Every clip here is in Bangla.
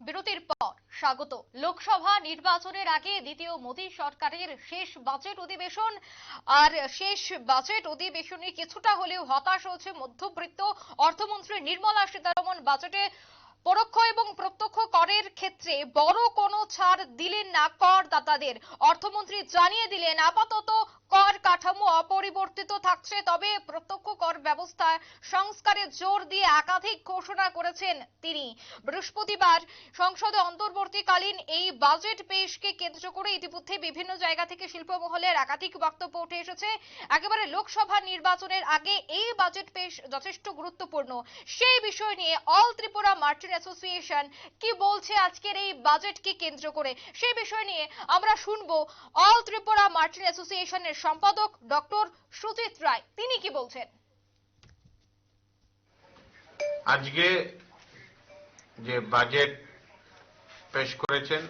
বিরতির পর স্বাগত। লোকসভা নির্বাচনের আগে দ্বিতীয় মোদী সরকারের শেষ বাজেট অধিবেশন, আর শেষ বাজেট অধিবেশনে কিছুটা হলেও হতাশ হচ্ছে মধ্যবিত্ত অর্থমন্ত্রী নির্মলা সীতারমন। বাজেটে পরোক্ষ এবং প্রত্যক্ষ করের ক্ষেত্রে বড় কোনো ছাড় দিলেন না করদাতাদের অর্থমন্ত্রী জানিয়ে দিলেন, আপাতত কর কাঠামো অপরিবর্তিত থাকছে, তবে প্রত্যক্ষ কর ব্যবস্থা সংস্কারে জোর দিয়ে একাধিক ঘোষণা করেছেন তিনি। বৃহস্পতিবার সংসদে অন্তর্বর্তীকালীন এই বাজেট পেশকে কেন্দ্র করে ইতিমধ্যে বিভিন্ন জায়গা থেকে শিল্পমহলের একাধিক বক্তব্য উঠে এসেছে। একেবারে লোকসভা নির্বাচনের আগে এই বাজেট পেশ যথেষ্ট গুরুত্বপূর্ণ। সেই বিষয় নিয়ে অল ত্রিপুরা মার্চেন্ট অ্যাসোসিয়েশন কি বলছে আজকের এই বাজেটকে কেন্দ্র করে সেই বিষয় নিয়ে আমরা শুনব অল ত্রিপুরা মার্চেন্ট অ্যাসোসিয়েশনের সম্পাদক ডক্টর সুজিত রায়। তিনি কি বলছেন? আজকে যে বাজেট পেশ করেছেন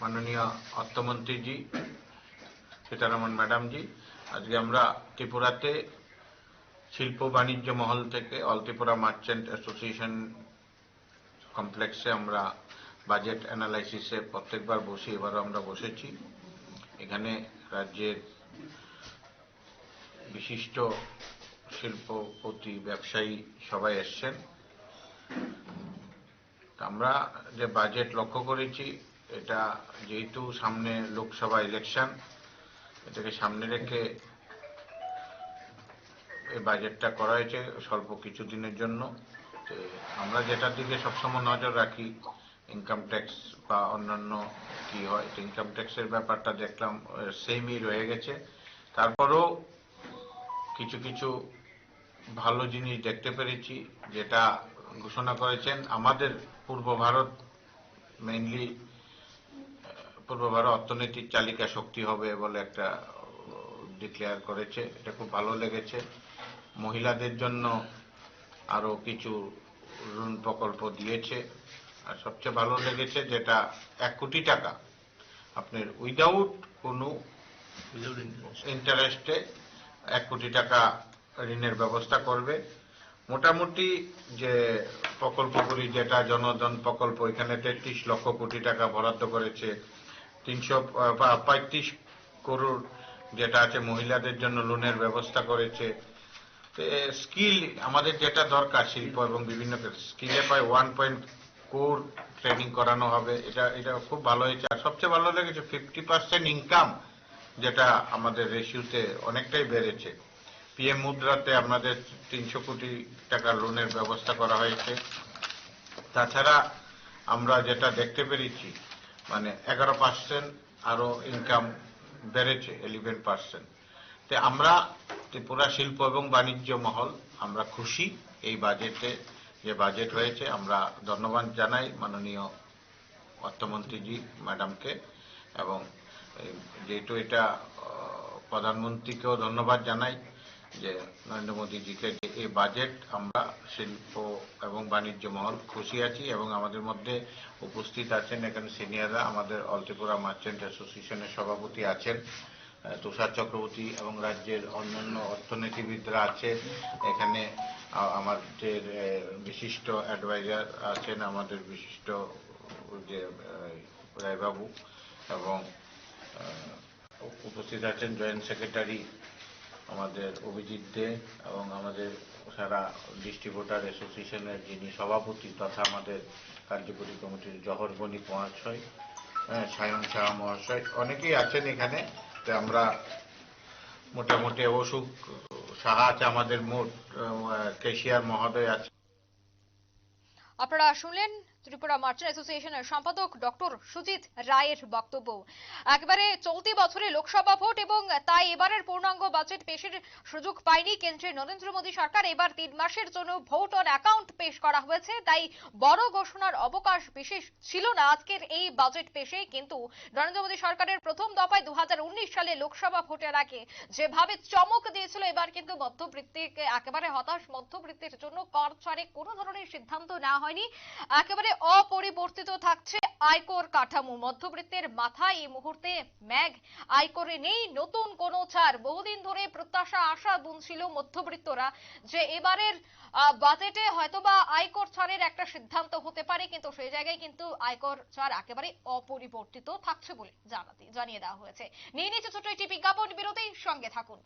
মাননীয় অর্থমন্ত্রীজি সীতারামন ম্যাডামজি আজকে আমরা ত্রিপুরাতে শিল্প বাণিজ্য মহল থেকে অল ত্রিপুরা মার্চেন্ট অ্যাসোসিয়েশন কমপ্লেক্সে আমরা বাজেট অ্যানালাইসিসে প্রত্যেকবার বসি, এবারও আমরা বসেছি। এখানে রাজ্যের বিশিষ্ট শিল্পপতি, ব্যবসায়ী সবাই এসছেন। আমরা যে বাজেট লক্ষ্য করেছি, এটা যেহেতু সামনে লোকসভা ইলেকশন এটাকে সামনে রেখে এই বাজেটটা করা হয়েছে স্বল্প কিছুদিনের জন্য। আমরা যেটার দিকে সবসময় নজর রাখি ইনকাম ট্যাক্স বা অন্যান্য কি হয় ইনকাম ট্যাক্সের ব্যাপারটা দেখলাম সেমই রয়ে গেছে। তারপরেও কিছু কিছু ভালো জিনিস দেখতে পেরেছি যেটা ঘোষণা করেছেন আমাদের পূর্ব ভারত মেইনলি পূর্ব ভারত অর্থনৈতিক চালিকা শক্তি হবে বলে একটা ডিক্লেয়ার করেছে। এটা খুব ভালো লেগেছে। মহিলাদের জন্য আরও কিছু ঋণ প্রকল্প দিয়েছে। আর সবচেয়ে ভালো লেগেছে যেটা এক কোটি টাকা। আপনার উইদাউট কোনো ইন্টারেস্টে এক কোটি টাকা ঋণের ব্যবস্থা করবে। মোটামুটি যে প্রকল্পগুলি যেটা জনধন প্রকল্প, এখানে তেত্রিশ লক্ষ কোটি টাকা বরাদ্দ করেছে। তিনশো পঁয়ত্রিশ করোড় যেটা আছে মহিলাদের জন্য লোনের ব্যবস্থা করেছে। স্কিল আমাদের যেটা দরকার, শিল্প এবং বিভিন্ন স্কিলে প্রায় ওয়ান পয়েন্ট কোর ট্রেনিং করানো হবে। এটা এটা খুব ভালো হয়েছে। আর সবচেয়ে ভালো লেগেছে, ফিফটি পার্সেন্ট ইনকাম যেটা আমাদের রেশিওতে অনেকটাই বেড়েছে। পিএম মুদ্রাতে আমাদের তিনশো কোটি টাকার লোনের ব্যবস্থা করা হয়েছে। তাছাড়া আমরা যেটা দেখতে পেরেছি মানে এগারো পার্সেন্ট আরও ইনকাম বেড়েছে ইলেভেন পার্সেন্ট তো আমরা ত্রিপুরা শিল্প এবং বাণিজ্য মহল, আমরা খুশি এই বাজেটে যে বাজেট হয়েছে। আমরা ধন্যবাদ জানাই মাননীয় অর্থমন্ত্রীজি ম্যাডামকে এবং যেহেতু এটা প্রধানমন্ত্রীকেও ধন্যবাদ জানাই যে নরেন্দ্র মোদীজিকে যে এই বাজেট আমরা শিল্প এবং বাণিজ্য মহল খুশি আছি এবং আমাদের মধ্যে উপস্থিত আছেন এখানে সিনিয়ররা, আমাদের অল ত্রিপুরা মার্চেন্ট অ্যাসোসিয়েশনের সভাপতি আছেন তুষার চক্রবর্তী এবং রাজ্যের অন্যান্য অর্থনীতিবিদরা আছে এখানে আমাদের বিশিষ্ট অ্যাডভাইজার আছেন আমাদের বিশিষ্ট যে রায়বাবু এবং উপস্থিত আছেন জয়েন্ট সেক্রেটারি আমাদের অভিজিৎ দে এবং আমাদের সারা ডিস্ট্রিবিউটার অ্যাসোসিয়েশনের যিনি সভাপতি তথা আমাদের কার্যকরী কমিটির জহর বণিক মহাশয় হ্যাঁ, সায়ন শাহ মহাশয় অনেকেই আছেন এখানে। তো আমরা মোটামুটি অসুখ সাহা আছে আমাদের মোট কেশিয়ার মহোদয় আছে। আপনারা শুনলেন ত্রিপুরা মার্চেন্ট অ্যাসোসিয়েশনের সম্পাদক ডক্টর সুজিত রায়ের বক্তব্য। একেবারে চলতি বছরে লোকসভা ভোট এবং তাই এবারের পূর্ণাঙ্গ বাজেট পেশের সুযোগ পায়নি কেন্দ্রের নরেন্দ্র মোদী সরকার। এবার তিন মাসের জন্য ভোট অন অ্যাকাউন্ট পেশ করা হয়েছে, তাই বড় ঘোষণার অবকাশ বিশেষ ছিল না আজকের এই বাজেট পেশে কিন্তু নরেন্দ্র মোদী সরকারের প্রথম দফায় দু হাজার উনিশ সালে লোকসভা ভোটের আগে যেভাবে চমক দিয়েছিল, এবার কিন্তু মধ্যবৃত্তিকে একেবারে হতাশ। মধ্যবৃত্তির জন্য কর ছাড়ে কোনো ধরনের সিদ্ধান্ত নেওয়া হয়নি। একেবারে অপরিবর্তিত থাকছে আয়কর কাঠামো। মধ্যবিত্তের মাথায় এই মুহূর্তে ম্যাগ আয়করে নেই নতুন কোনো ছাড়। বহুদিন ধরে প্রত্যাশা, আশা বুনছিল মধ্যবিত্তরা যে এবারের বাজেটে হয়তোবা আয়কর ছাড়ের একটা সিদ্ধান্ত হতে পারে, কিন্তু সেই জায়গায় কিন্তু আয়কর ছাড় একেবারে অপরিবর্তিত থাকছে বলে জানাতে জানিয়ে দেওয়া হয়েছে। নিয়ে নিচ্ছে ছোট্ট একটি বিজ্ঞাপন। বিরতির সঙ্গে থাকুন।